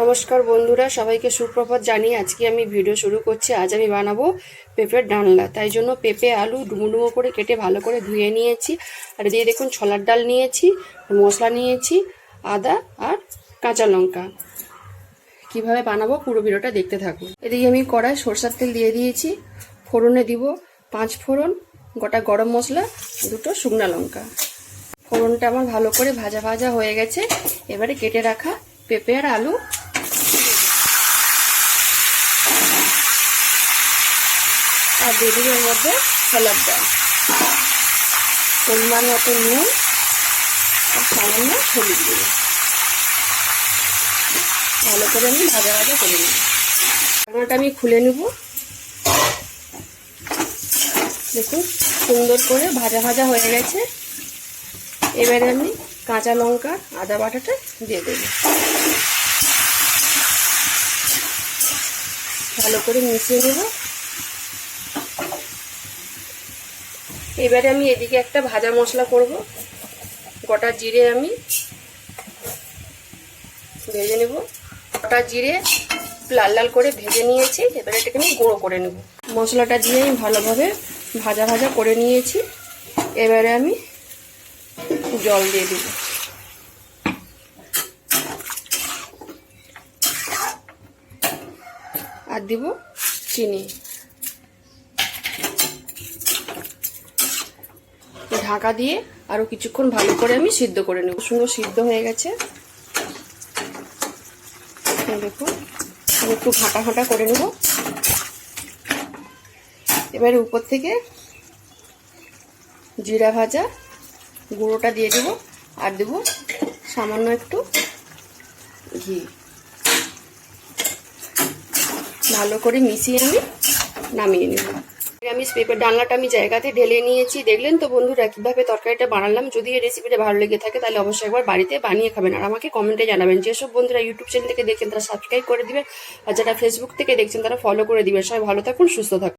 নমস্কার বন্ধুরা, সবাইকে সুপ্রভাত জানিয়ে আজকে আমি ভিডিও শুরু করছি। আজ আমি বানাবো পেঁপের ডালনা তাই জন্য পেঁপে, আলু ডুমো করে কেটে ভালো করে ধুয়ে নিয়েছি। আর দিয়ে দেখুন ছোলার ডাল নিয়েছি, মশলা নিয়েছি, আদা আর কাঁচা লঙ্কা। কীভাবে বানাবো পুরো ভিডিওটা দেখতে থাকুন। এদিকে আমি কড়াই সরষার তেল দিয়ে দিয়েছি। ফোড়নে দিব পাঁচ ফোড়ন, গোটা গরম মশলা, দুটো শুকনো লঙ্কা। ফোড়নটা আমার ভালো করে ভাজা ভাজা হয়ে গেছে। এবারে কেটে রাখা পেঁপে আর আলু আর বেগুনের মধ্যে ছোলার ডাল পরিমাণ মতো নুন আর সামান্য হলুদ দিয়ে ভালো করে আমি ভাজা ভাজা করে নিই আমি খুলে নেব। দেখুন, সুন্দর করে ভাজা ভাজা হয়ে গেছে। এবারে আমি কাঁচা লঙ্কা, আদা বাটাটা দিয়ে দেব। ভালো করে মিশিয়ে নেব। এবারে আমি এদিকে একটা ভাজা মশলা করব। গোটা জিরে আমি ভেজে নেব। গোটা জিরে লাল লাল করে ভেজে নিয়েছি, এবারে এটাকে আমি গুঁড়ো করে নেব। মশলাটা দিয়ে আমি ভালোভাবে ভাজা ভাজা করে নিয়েছি। এবারে আমি জল দিয়ে দিব। আর দিব চিনি। ঢাকা দিয়ে আরও কিছুক্ষণ ভালো করে আমি সিদ্ধ করে নেব। সুন্দর সিদ্ধ হয়ে গেছে। দেখুন একটু ঘাঁটা ঘাঁটা করে নেব। এবারে উপর থেকে জিরা ভাজা গুঁড়োটা দিয়ে দেবো আর দেবো সামান্য একটু ঘি। ভালো করে মিশিয়ে আমি নামিয়ে নেব। আমি পেপার ডালনাটা আমি জায়গাতে ঢেলে নিয়েছি। দেখলেন তো বন্ধুরা, কীভাবে তরকারিটা বানালাম? যদি এই রেসিপিটা ভালো লেগে থাকে তাহলে অবশ্যই একবার বাড়িতে বানিয়ে খাবেন। আর আমাকে কমেন্টে জানাবেন যেসব বন্ধুরা ইউটিউব চ্যানেল থেকে দেখছেন তারা সাবস্ক্রাইব করে দিবেন আর যারা ফেসবুক থেকে দেখছেন তারা ফলো করে দিবেন সবাই ভালো থাকুন, সুস্থ থাকুন।